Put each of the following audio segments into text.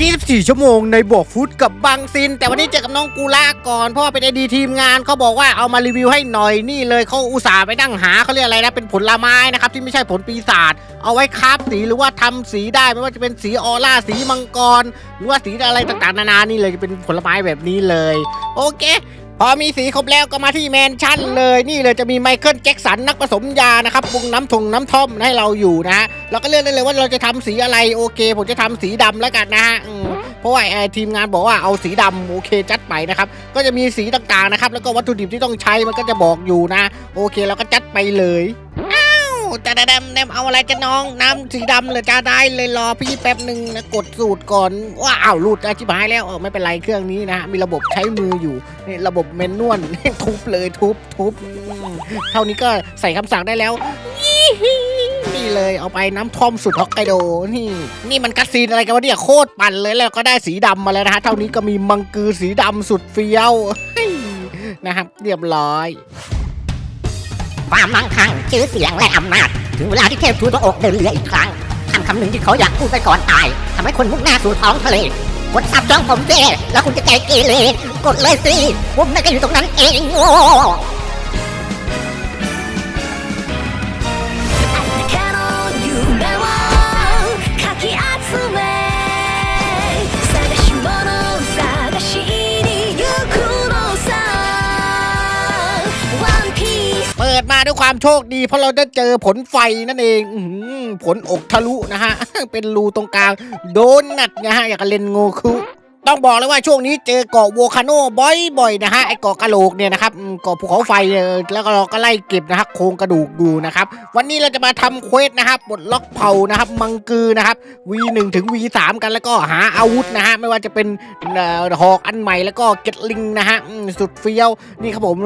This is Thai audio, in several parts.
24 ชั่วโมงในบวกฟุตกับบางซิน แต่วันนี้เจอกับน้องกูล่าก่อน เพราะว่าเป็นไอดีทีมงานเขาบอกว่าเอามารีวิวให้หน่อยนี่เลยเขาอุตส่าห์ไปนั่งหาเขาเรียกอะไรนะเป็นผลไม้นะครับที่ไม่ใช่ผลปีศาจเอาไว้คราบสีหรือว่าทำสีได้ไม่ว่าจะเป็นสีออร่าสีมังกร หรือว่าสีอะไรต่างๆนานานี่เลยจะเป็นผลไม้แบบนี้เลย โอเค พอมีสีครบแล้วก็มาที่แมนชั่นเลยนี่เลยจะมีไมเคิลแจ็คสันนักผสมยานะครับปรุงน้ำทงน้ำท่อมให้เราอยู่นะฮะเราก็เลือกได้เลยว่าเราจะทำสีอะไรโอเค ผมจะทำสีดำแล้วกันนะฮะเพราะว่าทีมงานบอกว่าเอาสีดำโอเคจัดไปนะครับก็จะมีสีต่างๆนะครับแล้วก็วัตถุดิบที่ต้องใช้มันก็จะบอกอยู่นะ โอเคเราก็จัดไปเลย จะดำแนมเอาอะไรจะน้องน้ำสีดำเลยจะได้เลยรอพี่แป๊บหนึ่งนะกดสูตรก่อนว้าวหลุดอาชิบหายแล้วเออไม่เป็นไรเครื่องนี้นะฮะมีระบบใช้มืออยู่นี่ระบบเมนนวลทุบเลยทุบทุบเท่านี้ก็ใส่คำสั่งได้แล้วนี่เลยเอาไปน้ำท่อมสุดฮอกไกโดนี่ นี่มันคัดซีนอะไรกันวะเนี่ยโคตรปั่นเลยแล้วก็ได้สีดำมาแล้วนะฮะเท่านี้ก็มีมังกือสีดำสุดเฟี้ยวนะครับเรียบร้อย ความมั่งคั่งชื่อเสียงและอำนาจ ถึงเวลาที่เทพทูตพระอกเดินเรืออีกครั้งคำคำหนึ่งที่เขาอยากพูดไปก่อนตายทำให้คนมุ่งหน้าสู่ท้องทะเลกดซับจ้องผมเจแล้วคุณจะใจเกเรกดเลยสิผมนั่นก็อยู่ตรงนั้นเองโง่ มาด้วยความโชคดีเพราะเราได้เจอผลไฟนั่นเองอผลอกทะลุนะฮะ เป็นรูตรงกลางโดนนัดนะฮะ อยากกับเลนโงคุต้องบอกเลยว่าช่วงนี้เจอเกาะโวคาโนบ่อยๆนะฮะไอเกาะกะโหลกเนี่ยนะครับเกาะภูเขาไฟแล้วก็เราก็ไล่เก็บนะฮะโครงกระดูกดูนะครับวันนี้เราจะมาทำเควสนะครับปลดล็อกเผ่านะครับมังกือนะครับ V1 ถึง V3 กันแล้วก็หาอาวุธนะฮะไม่ว่าจะเป็นหอกอันใหม่แล้วก็เก็ตลิงนะฮะสุดเฟี้ยวนี่ครับผม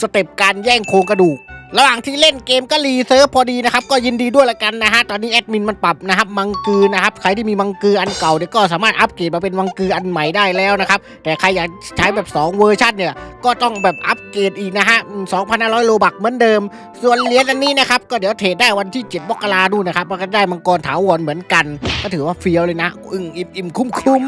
สเต็ปการแย่งโครงกระดูก ระหว่างที่เล่นเกมก็รีเซิร์ฟพอดีนะครับ ก็ยินดีด้วยละกันนะฮะ ตอนนี้แอดมินมันปรับนะครับ มังกือนะครับ ใครที่มีมังกืออันเก่าเนี่ยก็สามารถอัปเกรดมาเป็นมังกืออันใหม่ได้แล้วนะครับ แต่ใครอยากใช้แบบ 2 เวอร์ชันเนี่ย ก็ต้องแบบอัปเกรดอีกนะฮะอืม2,500 โลบักเหมือนเดิม ส่วนเหรียญอันนี้นะครับ ก็เดี๋ยวเทรดได้วันที่ 7 มกราดูนะครับก็ได้มังกรถาวรเหมือนกัน ก็ถือว่าเฟี้ยวเลยนะ อึ้งอิ่มอิ่มคุ้มคุ้ม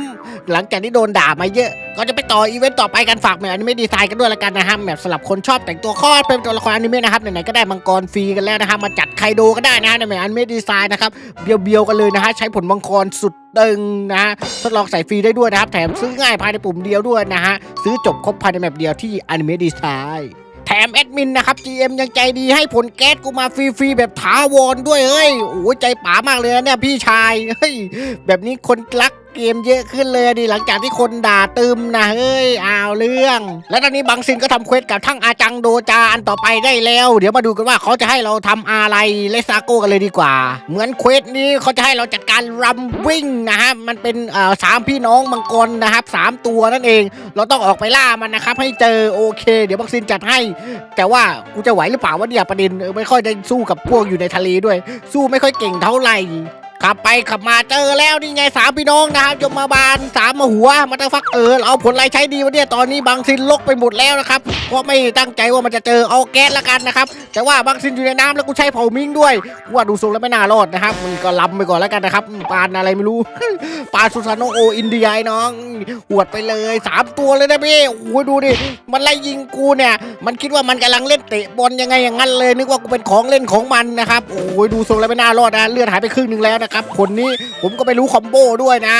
หลังจากที่โดนด่ามาเยอะก็จะไปต่ออีเวนต์ต่อไปกันฝากแมวอนิเมะดีไซน์กันด้วยละกันนะฮะแบบสำหรับคนชอบแต่งตัวคอสเป็นตัวละครอนิเมะนะครับไหนๆก็ได้มังกรฟรีกันแล้วนะฮะมาจัดไคโดก็ได้นะฮะในแบบอนิเมะดีไซน์นะครับเบียวๆกันเลยนะฮะใช้ผลมังกรสุดตึงนะฮะทดลองใส่ฟรีได้ด้วยนะครับ แถมซื้อง่ายภายในปุ่มเดียวด้วยนะฮะซื้อจบครบภายในแบบเดียวที่อนิเมะดีไซน์แถมแอดมินนะครับ GM ยังใจดีให้ผลแก๊สกูมาฟรีๆแบบถาวรด้วยเฮ้ยโอ้ใจป๋ามากเลยนะเนี่ยพี่ชายเฮ้ยแบบนี้คนรัก เกมเยอะขึ้นเลยดิหลังจากที่คนด่าตึมนะเฮ้ยอ้าวเรื่อง แล้วตอนนี้บางซินก็ทำเควสกับทั้งอาจังโดจาอันต่อไปได้แล้ว เดี๋ยวมาดูกันว่าเขาจะให้เราทำอะไรเลซาโกกันเลยดีกว่า เหมือนเควสนี้เขาจะให้เราจัดการรัมวิ่งนะฮะมันเป็นเอ่อสามพี่น้องมังกรนะครับสามตัวนั่นเอง เราต้องออกไปล่ามันนะครับให้เจอโอเค เดี๋ยวบางซินจัดให้ แต่ว่ากูจะไหวหรือเปล่าวะเนี่ยประเด็นไม่ค่อยได้สู้กับพวกอยู่ในทะเลด้วย สู้ไม่ค่อยเก่งเท่าไหร่ ขับไปขับมาเจอแล้วนี่ไงสามพี่น้องนะครับจมมาบานสามมาหัวมาตั้งฟักเออเอาผลอะไรใช้ดีวะเนี่ยตอนนี้บางซินลกไปหมดแล้วนะครับเพราะไม่ตั้งใจว่ามันจะเจอเอาแก๊สละกันนะครับแต่ว่าบางซินอยู่ในน้ำแล้วกูใช้เผามิงด้วยกูว่าดูทรงแล้วไม่น่ารอดนะครับมึงก็ลำไปก่อนแล้วกันนะครับปานอะไรไม่รู้ปานซูซานโออินเดียน้องหวดไปเลยสามตัวเลยนะพี่โอ้ดูดิมันไล่ยิงกูเนี่ยมันคิดว่ามันกำลังเล่นเตะบอลยังไงอย่างนั้นเลยนึกว่ากูเป็นของเล่นของมันนะครับโอ้ยดูทรงแล้วไม่น่ารอดนะเลือดหายไปครึ่งนึงแล้วนะครับคนนี้ผมก็ไม่รู้คอมโบด้วยนะ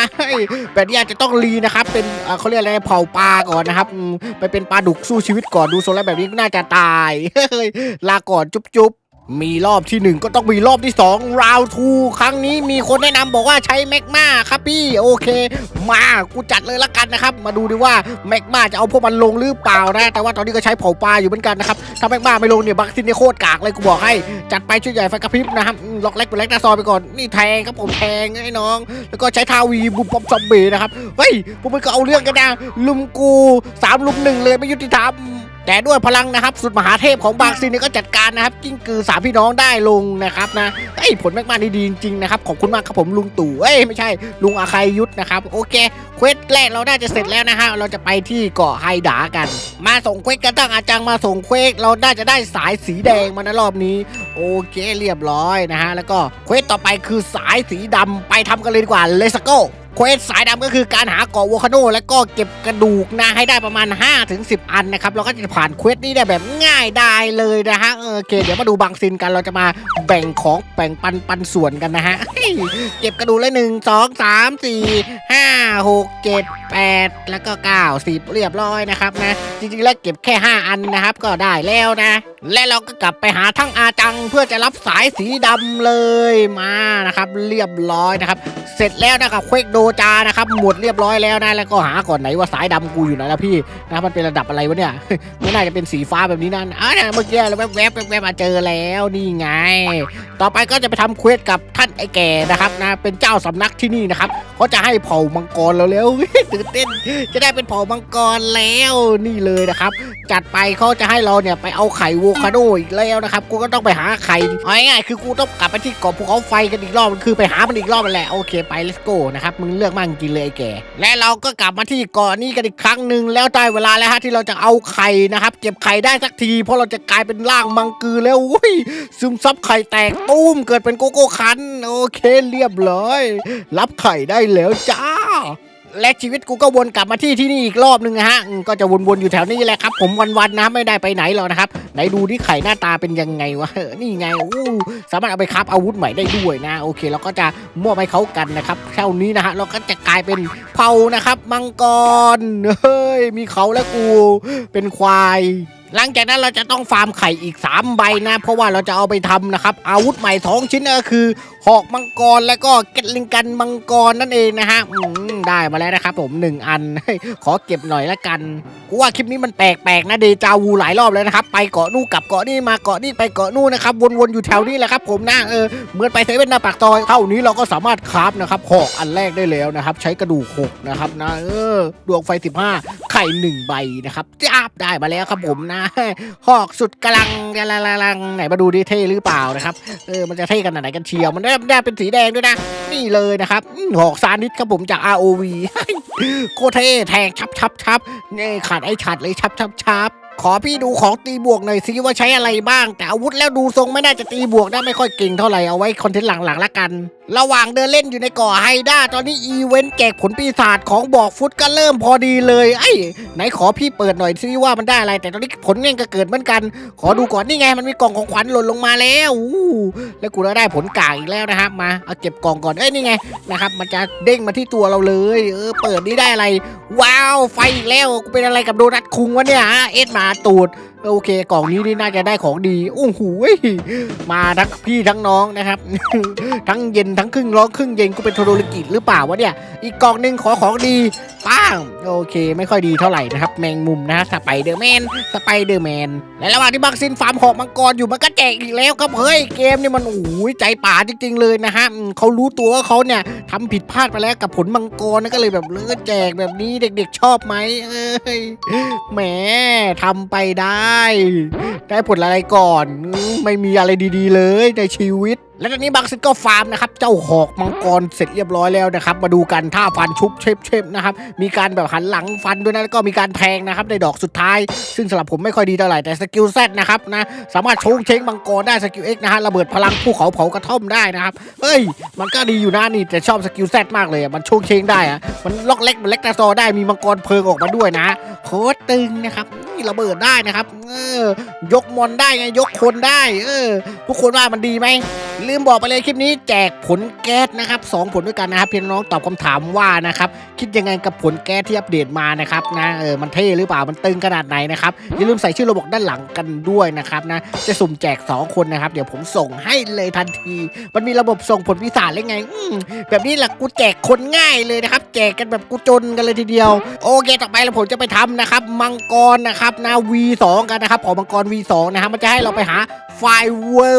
แบบนี้อาจจะต้องรีนะครับ เป็นเขาเรียกอะไรเผาปลาก่อนนะครับ ไปเป็นปลาดุกสู้ชีวิตก่อนดูโซนแล้วแบบนี้น่าจะตายลาก่อนจุ๊บจุ๊บ มีรอบที่หนึ่งก็ต้องมีรอบที่สองราวทูครั้งนี้มีคนแนะนำบอกว่าใช้แมกมาครับพี่โอเค มากูจัดเลยละกันนะครับ มาดูดิว่าแมกมาจะเอาพวกมันลงหรือเปล่านะแต่ว่าตอนนี้ก็ใช้เผาปลาอยู่เหมือนกันนะครับถ้าแมกมาไม่ลงเนี่ยบักซินนี่โคตรกากเลยกูบอกให้จัดไปช่วยใหญ่ไฟกระพริบนะครับล็อกเล็กเป็นเล็กหน้าซอยไปก่อนนี่แทงครับผมแทงไอ้น้อง แล้วก็ใช้ทาวีบุมปอมซอมเบนะครับเฮ้ยพวกมันก็เอาเรื่องกันนะลุมกูสามลุมหนึ่งเลยไม่ยุติธรรม แต่ด้วยพลังนะครับ สุดมหาเทพของบางซินเนี่ยก็จัดการนะครับ กิ้งกือสามพี่น้องได้ลงนะครับนะเอ้ผลแมกมานี่ดีจริงๆนะครับขอบคุณมากครับผมลุงตู่เอ้ยไม่ใช่ลุงอาคายยุทธนะครับโอเคเควสแรกเราน่าจะเสร็จแล้วนะฮะเราจะไปที่เกาะไฮดากัน มาส่งเควสกันตั้งอาจังมาส่งเควสเราน่าจะได้สายสีแดงมาในรอบนี้ โอเคเรียบร้อยนะฮะแล้วก็เควสต่อไปคือสายสีดำไปทำกันเลยดีกว่าเลสโก เควสสายดำก็คือการหาเกาะโวคาโนแล้วก็เก็บกระดูกนะให้ได้ประมาณ 5-10 อันนะครับเราก็จะผ่านเควสนี้ได้แบบง่ายได้เลยนะฮะโอเค เดี๋ยวมาดูบางซินกันเราจะมาแบ่งของแบ่งปันปันส่วนกันนะฮะเก็บกระดูกเลยหนึ่งสองสามสี่ห้าหกเจ็ดแปดแล้วก็เก้าสิบเรียบร้อยนะครับนะจริงๆแล้วเก็บแค่ 5 อันนะครับก็ได้แล้วนะ และเราก็กลับไปหาทั้งอาจังเพื่อจะรับสายสีดำเลยมานะครับ เรียบร้อยนะครับ ร็จแล้วนะครับเควกโดจานะครับหมดเรียบร้อยแล้วนะแล้วก็หาก่อนไหนว่าสายดำกูอยู่ไหนแล้วพี่นะมันเป็นระดับอะไรวะเนี่ยไม่น่าจะเป็นสีฟ้าแบบนี้นั่นอะเนี่ยเมื่อกี้เราแวบๆแวบมาเจอแล้วนี่ไง ต่อไปก็จะไปทำเควสกับท่านไอ้แก่นะครับนะเป็นเจ้าสำนักที่นี่นะครับเขาจะให้เผ่ามังกรเราแล้วตื่นเต้นจะได้เป็นเผ่ามังกรแล้วนี่เลยนะครับ จัดไปเขาจะให้เราเนี่ยไปเอาไข่โวคาโดอีกแล้วนะครับกูก็ต้องไปหาไข่ง่ายๆคือกูต้องกลับไปที่เกาะภูเขาไฟกันอีกรอบคือไปหามันอีกรอบนั่นแหละโอเคไป let's go นะครับมึงเลือกมากจริงเลยไอ้แกและเราก็กลับมาที่เกาะนี้กันอีกครั้งหนึ่งแล้วได้เวลาแล้วฮะที่เราจะเอาไข่นะครับเก็บไข่ได้สักที เพราะเราจะกลายเป็นร่างมังกือแล้วอุ้ยซึมซับไข่แตกตุ้มเกิดเป็นโกโก้คันโอเคเรียบร้อยรับไข่ได้แล้วจ้าและชีวิตกูก็วนกลับมาที่ที่นี่อีกรอบนึงนะฮะ ก็จะวนๆอยู่แถวนี้แหละครับ ผมวันๆนะไม่ได้ไปไหนหรอกนะครับ ไหนดูที่ไข่หน้าตาเป็นยังไงวะเออนี่ไงอู้สามารถเอาไปคราฟอาวุธใหม่ได้ด้วยนะ โอเคเราก็จะมอบให้เขากันนะครับเท่านี้นะฮะเราก็จะกลายเป็นเผานะครับ มังกรเฮ้ยมีเขาและกูเป็นควายหลังจากนั้นเราจะต้องฟาร์มไข่อีก 3 ใบนะ เพราะว่าเราจะเอาไปทำนะครับ อาวุธใหม่สองชิ้นก็คือ หอกมังกรแล้วก็เกตลิงกันมังกรนั่นเองนะฮะอืมได้มาแล้วนะครับผมหนึ่งอัน ขอเก็บหน่อยละกันกูว่าคลิปนี้มันแปลกๆนะเดจาวูหลายรอบแล้วนะครับ ไปเกาะนู่นกลับเกาะนี่มาเกาะนี่ไปเกาะนู่นนะครับวนๆอยู่แถวนี้แหละครับผมนะเออเหมือนไปเซเว่นหน้าปากซอยเท่านี้เราก็สามารถคราฟนะครับหอกอันแรกได้แล้วนะครับ ใช้กระดูกหกนะครับนะเออดวงไฟ 15 ไข่หนึ่งใบนะครับจ้าบได้มาแล้วครับผมนะหอกสุดกำลังกำลังกลังไหนมาดูดิเท่หรือเปล่านะครับเออมันจะเท่กันไหนกันเชียวมันได้ได้เป็นสีแดงด้วยนะ นี่เลยนะครับหอกซานิสครับผมจากวี โคเทแทงชับชับชับนี่ขาดไอ้ขาดเลยชับชับชับขอพี่ดูของตีบวกหน่อยสิว่าใช้อะไรบ้าง แต่อาวุธแล้วดูทรงไม่น่าจะตีบวกได้ไม่ค่อยเก่งเท่าไหร่เอาไว้คอนเทนต์หลังๆละกัน ระหว่างเดินเล่นอยู่ในเกาะไฮด้าตอนนี้อีเวนต์แจกผลปีศาจของบอกฟุตก็เริ่มพอดีเลยไอ้ยไหนขอพี่เปิดหน่อยสิว่ามันได้อะไร แต่ตอนนี้ผลเง่งก็เกิดเหมือนกัน ขอดูก่อนนี่ไงมันมีกล่องของขวัญหล่นลงมาแล้วอู้แล้วกูก็ได้ผลกากอีกแล้วนะครับมาเอาเก็บกล่องก่อนเอ้ยนี่ไงนะครับมันจะเด้งมาที่ตัวเราเลยเออเปิดนี่ได้อะไร ว้าวไฟอีกแล้วกูเป็นอะไรกับโดนัทคุงวะเนี่ยฮะเอ็ดมาตูด โอเคกล่องนี้นี่น่าจะได้ของดีโอ้โหยมาทั้งพี่ทั้งน้องนะครับ ทั้งเย็นทั้งครึ่งร้องครึ่งเย็นกูเป็นโทรโลิกิหรือเปล่าวะเนี่ย อีกกล่องหนึ่งขอของดี ป้างโอเค ไม่ค่อยดีเท่าไหร่นะครับ แมงมุมนะสไปเดอร์แมนสไปเดอร์แมนและระหว่างที่บักซินฟาร์มหอกมังกรอยู่มันก็แจกอีกแล้วครับเฮ้ยเกมนี่มันโอ้โหใจป่าจริง ๆ เลยนะฮะเขารู้ตัวว่าเขาเนี่ยทำผิดพลาดไปแล้วกับผลมังกรนะก็เลยแบบเลือแจกแบบนี้เด็ก ๆ ชอบไหมเอ้ยแหมทำไปได้ ได้ผลอะไรก่อน ไม่มีอะไรดี ๆ เลยในชีวิต และตอนนี้บางซินก็ฟาร์มนะครับ เจ้าหอกมังกรเสร็จเรียบร้อยแล้วนะครับ มาดูกันท่าฟันชุบเชฟเชฟนะครับ มีการแบบหันหลังฟันด้วยนะแล้วก็มีการแทงนะครับในดอกสุดท้าย ซึ่งสำหรับผมไม่ค่อยดีเท่าไหร่แต่สกิลแซนะครับนะสามารถชงเชงมังกรได้สกิลเอ็กนะฮะระเบิดพลังภูเขาเผากระท่อมได้นะครับเฮ้ย มันก็ดีอยู่นะนี่แต่ชอบสกิลแซมากเลยอะมันชงเชงได้อะมันล็อกเล็กมันเล็กตาซอได้มีมังกรเพลิงออกมาด้วยนะโคตรตึงนะครับนี่ระเบิดได้นะครับเออยกมอนได้ไงยกคนได้ เออทุกคนว่ามันดีไหมลืมบอกไปเลยคลิปนี้แจกผลแก๊สนะครับสองผลด้วยกันนะครับเพียงน้องตอบคำถามว่านะครับคิดยังไงกับผลแก๊สที่อัปเดตมานะครับนะเออมันเท่หรือเปล่ามันตึงขนาดไหนนะครับอย่าลืมใส่ชื่อระบบด้านหลังกันด้วยนะครับนะจะสุ่มแจก 2 คนนะครับ เดี๋ยวผมส่งให้เลยทันที มันมีระบบส่งผลพิศาจเลยไงอืแบบนี้แหละกูแจกคนง่ายเลยนะครับ แจกกันแบบกูจนกันเลยทีเดียว โอเคต่อไปแล้วผมจะไปทำนะครับ มังกรนะครับนะ V2 กันนะครับของมังกร V2 นะครับมันจะให้เราไปหาไฟเวิ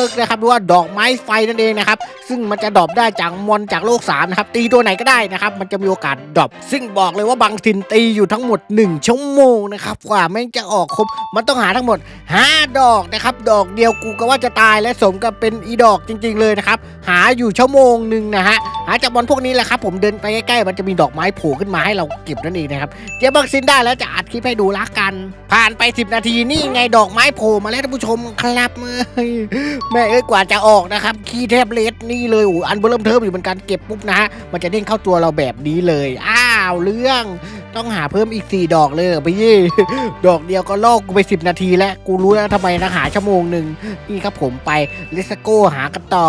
ร์กนะครับหรือว่าดอกไม้ไฟนั่นเองนะครับ ซึ่งมันจะดรอปได้จากมอนจากโลก3นะครับ ตีตัวไหนก็ได้นะครับ มันจะมีโอกาสดรอปซึ่งบอกเลยว่าบางทินตีอยู่ทั้งหมด 1 ชั่วโมงนะครับ กว่าแม่งจะออกครบ มันต้องหาทั้งหมด 5 ดอกนะครับ ดอกเดียวกูก็ว่าจะตายและสมกับเป็นอีดอกจริง ๆ เลยนะครับ หาอยู่ชั่วโมงหนึ่งนะฮะ หาจากมอนพวกนี้แหละครับ ผมเดินไปใกล้ๆ มันจะมีดอกไม้โผล่ขึ้นมาให้เราเก็บนั่นเองนะครับ เดี๋ยวบักซินได้แล้วจะอัดคลิปให้ดูละกัน ผ่านไป 10 นาทีนี่ไงดอกไม้โผล่มาแล้วท่านผู้ชมครันะครับเอ้ยแม่เอ้ยกว่าจะออกนะครับขี้แทบเล็ดนี่เลยอูอันเบริ่มเทิมอยู่เหมือนกันเก็บปุ๊บนะฮะมันจะเด้งเข้าตัวเราแบบนี้เลย อ้าวเรื่องต้องหาเพิ่มอีก 4 ดอกเลยพี่ดอกเดียวก็ลอกกูไป 10 นาทีแล้ว กูรู้แล้วทำไมนะหาชั่วโมงหนึ่งนี่ครับผมไปเลสโก้หากันต่อ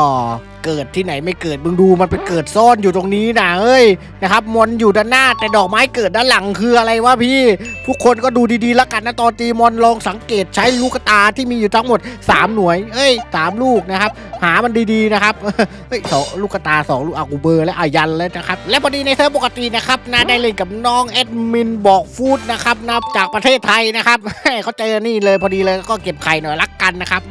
เกิดที่ไหนไม่เกิดมึงดูมันไปเกิดซ่อนอยู่ตรงนี้นะเอ้ยนะครับมอนอยู่ด้านหน้าแต่ดอกไม้เกิดด้านหลังคืออะไรวะพี่ทุกคนก็ดูดีๆแล้วกันนะตอนตีมอนลองสังเกตใช้ลูกตาที่มีอยู่ทั้งหมด 3 หน่วย เอ้ยสามลูกนะครับ หามันดีๆนะครับเฮ้ยสองลูกตาสองลูกอากูเบอร์และอายันแล้วนะครับ และพอดีในเซิร์ฟปกตินะครับนะได้เล่นกับน้องแอดมินบอกฟูดนะครับนะจากประเทศไทยนะครับเขาเจอนี่เลยพอดีเลยก็เก็บไข่หน่อยรักกันนะครับ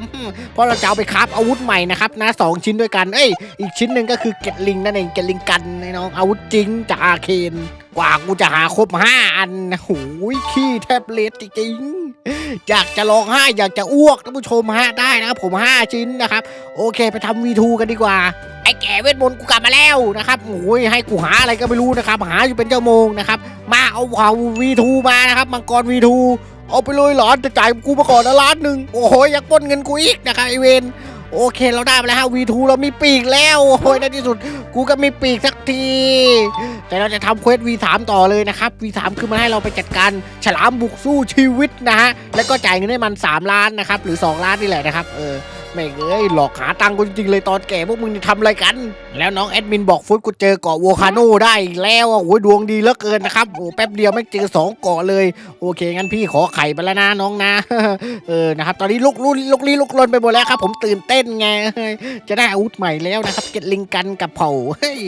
เพราะเราจะเอาไปคราฟอาวุธใหม่นะครับนะสองชิ้นด้วยกันเย อีกชิ้นหนึ่งก็คือเกตลิงนั่นเองเกตลิงกันไอ้น้องอาวุธจริงจากอาเคนกว่ากูจะหาครบห้าอันนะโอยขี้แทบเล็ดจริงๆอยากจะร้องไห้อยากจะอ้วกท่านผู้ชมฮะได้นะครับผม5ชิ้นนะครับ โอเคไปทำวีทูกันดีกว่าไอ้แก่เวทมนต์กูกลับมาแล้วนะครับโอ้ยให้กูหาอะไรก็ไม่รู้นะครับ หาอยู่เป็นเจ้าโมงนะครับ มาเอาเอาวีทูมานะครับมังกรวีทูเอาไปเลยหลานจะจ่ายกูมาก่อนนะล้านหนึ่งโอ้โหอยากป้นเงินกูอีกนะครับไอเวน โอเคเราได้มาแล้วฮะ V2 เรามีปีกแล้ว โอ้ยในที่สุด กูก็มีปีกสักที แต่เราจะทำเควส V3 ต่อเลยนะครับ V3 คือมันให้เราไปจัดการฉลามบุกสู้ชีวิตนะฮะ แล้วก็จ่ายเงินให้มัน 3 ล้านนะครับ หรือ 2 ล้านนี่แหละนะครับ เออ ไม่งเอ้ยหลอกหาตังค์กูจริงๆเลยตอนแก่พวกมึงทำอะไรกัน แล้วน้องแอดมินบอกฟุตกูเจอเกาะโวคาโนได้อีกแล้วอะโอ้ยดวงดีเหลือเกินนะครับโอ้แป๊บเดียวไม่งเจอสองเกาะเลย โอเคงั้นพี่ขอไข่ไปแล้วนะน้องนะ เออนะครับตอนนี้ลุกลุนลุกลี้ลุกลนไปหมดแล้วครับ ผมตื่นเต้นไงจะได้อาวุธใหม่แล้วนะครับเก็ตลิงกันกับเผาเฮ้ย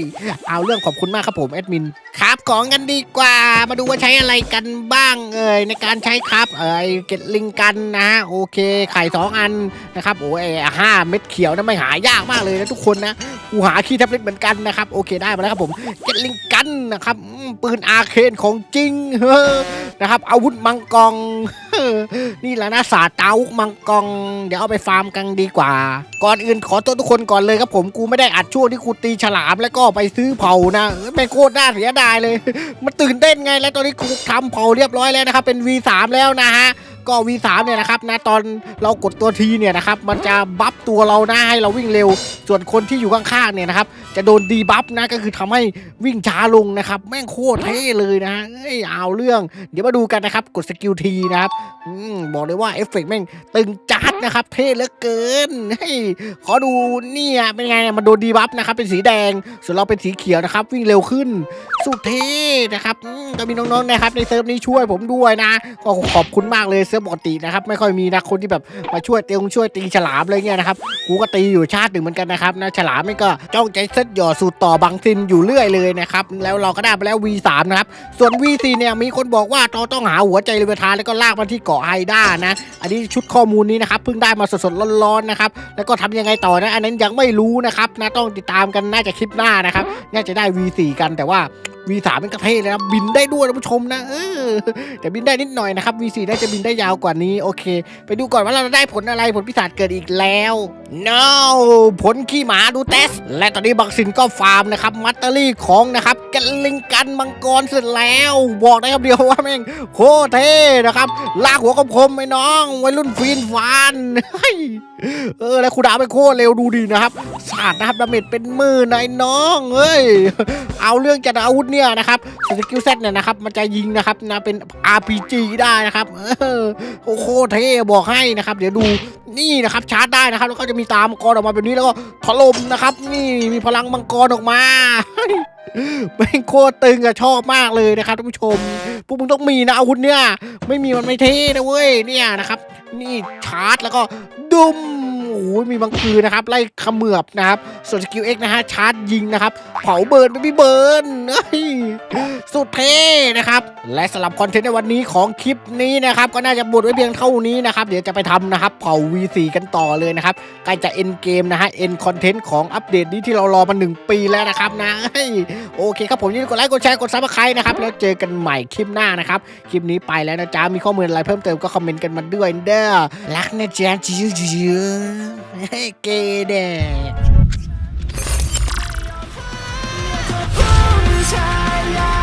เอาเรื่องขอบคุณมากครับผมแอดมินครับของกันดีกว่า มาดูว่าใช้อะไรกันบ้างเอ่ยในการใช้ครับเอ่ยเก็ตลิงกันนะฮะโอเคไข่สองอันนะครับโอ้ยห้าเม็ดเขียวนะไม่หายากมากเลยนะทุกคนนะกูหาคีย์แท็บเล็ตเหมือนกันนะครับโอเคได้มาแล้วครับผมเก็ตลิงกันนะครับปืนอาเคนของจริงเฮ้อนะครับอาวุธมังกรนี่แหละนะศาสตร์ตาวุกมังกรเดี๋ยวเอาไปฟาร์มกันดีกว่า ก่อนอื่นขอตัวทุกคนก่อนเลยครับผมกูไม่ได้อัดช่วงที่กูตีฉลามแล้วก็ไปซื้อเผานะเออแม่โคตรน่าเสียดายเลย มันตื่นเต้นไงแล้วตอนนี้กูทำเผาเรียบร้อยแล้วนะครับเป็น V3 แล้วนะฮะ ก็ V3 เนี่ยนะครับนะตอนเรากดตัวทีเนี่ยนะครับมันจะบัฟตัวเรานะให้เราวิ่งเร็ว ส่วนคนที่อยู่ข้างๆเนี่ยนะครับจะโดนดีบัฟนะก็คือทำให้วิ่งช้าลงนะครับแม่งโคตรเท่เลยนะเอ้ยเอาเรื่อง เดี๋ยวมาดูกันนะครับกดสกิลทีนะครับอืมบอกเลยว่าเอฟเฟกต์แม่งตึงจัดนะครับเท่เหลือเกินเฮ้ยขอดูเนี่ยเป็นไงมันโดนดีบัฟนะครับเป็นสีแดง ส่วนเราเป็นสีเขียวนะครับ วิ่งเร็วขึ้น สุดเท่นะครับก็มีน้องๆนะครับในเซิร์ฟนี้ช่วยผมด้วยนะ ก็ขอบคุณมากเลยเซิร์ฟปกตินะครับ ไม่ค่อยมีนะคนที่แบบมาช่วยเตียงช่วยตีฉลามอะไรเงี้ยนะครับกูก็ตีอยู่ชาติหนึ่งเหมือนกันนะครับนะฉลามไม่ก็จ้องใจเซตหย่อสูตรต่อบังซินอยู่เรื่อยเลยนะครับแล้วเราก็ได้ไปแล้ว V3 นะครับส่วน V4 เนี่ยมีคนบอกว่าเราต้องหาหัวใจเลเวทานแล้วก็ลากมาที่เกาะไฮด้านะ อันนี้ชุดข้อมูลนี้นะครับเพิ่งได้มาสดๆร้อนๆนะครับแล้วก็ทำยังไงต่อนะ อันนั้นยังไม่รู้นะครับนะต้องติดตามกันน่าจะคลิปหน้านะครับน่าจะได้ V4 กันแต่ว่า V3 เป็นกระเทยเลยนะบินได้ด้วยนะผู้ชมนะเออแต่บินได้นิดหน่อยนะครับ V4 น่าจะบินได้ยาวกว่านี้โอเค ไปดูก่อนว่าเราจะได้ผลอะไรผลพิศาจเกิดอีกแล้ว no ผลขี้หมาดูเตส และตอนนี้บักซินก็ฟาร์มนะครับมัตเตอรี่ของนะครับแกนลิงกันมังกรเสร็จแล้ว บอกได้คำเดียวว่าแม่งโคเท่นะครับลากหัวคมไอ้น้องวัยรุ่นฟีนฟานเฮ้ยเออแล้วคูดาวไปโคตรเร็วดูดีนะครับ สาดนะครับดาเมจเป็นมื่นนะไอ้น้องเฮ้ยเอาเรื่องจัดอาวุธเนี่ยนะครับสกิลเซตเนี่ยนะครับมันจะยิงนะครับนะเป็น RPG ได้นะครับโอ้โหเท่บอกให้นะครับ เดี๋ยวดูนี่นะครับชาร์จได้นะครับ แล้วก็จะมีตามมังกรออกมาแบบนี้แล้วก็ถล่มนะครับ นี่มีพลังมังกรออกมาแม่งโคตรตึงอะชอบมากเลยนะครับท่านผู้ชม พวกมึงต้องมีนะอาวุธเนี่ย ไม่มีมันไม่เท่นะเว้ยเนี่ยนะครับ นี่ชาร์จแล้วก็ดุม โอ้ยมีบังคือนะครับ ไล่ขมือบนะครับ ส่วนสกิลเอ็กนะฮะชาร์จยิงนะครับ เผาเบิร์นไปพี่เบิร์นสุดเท่นะครับ และสำหรับคอนเทนต์ในวันนี้ของคลิปนี้นะครับ ก็น่าจะบดไว้เพียงเท่านี้นะครับ เดี๋ยวจะไปทำนะครับ เผา V4 กันต่อเลยนะครับใกล้จะเอ็นเกมนะฮะเอ็นคอนเทนต์ของอัปเดตนี้ที่เรารอมาหนึ่งปีแล้วนะครับนะโอเคครับผมย่าลืมกดไลค์กดแชร์กดซับสไครต์นะครับแล้วเจอกันใหม่คลิปหน้านะครับคลิปนี้ไปแล้วนะจ๊ะมีข้อมูลอะไรเพิ่มเติมก็คอมเมนต์กันมาด้วยเด้อรักนะจ๊ะจิ้วให้เกเด风尘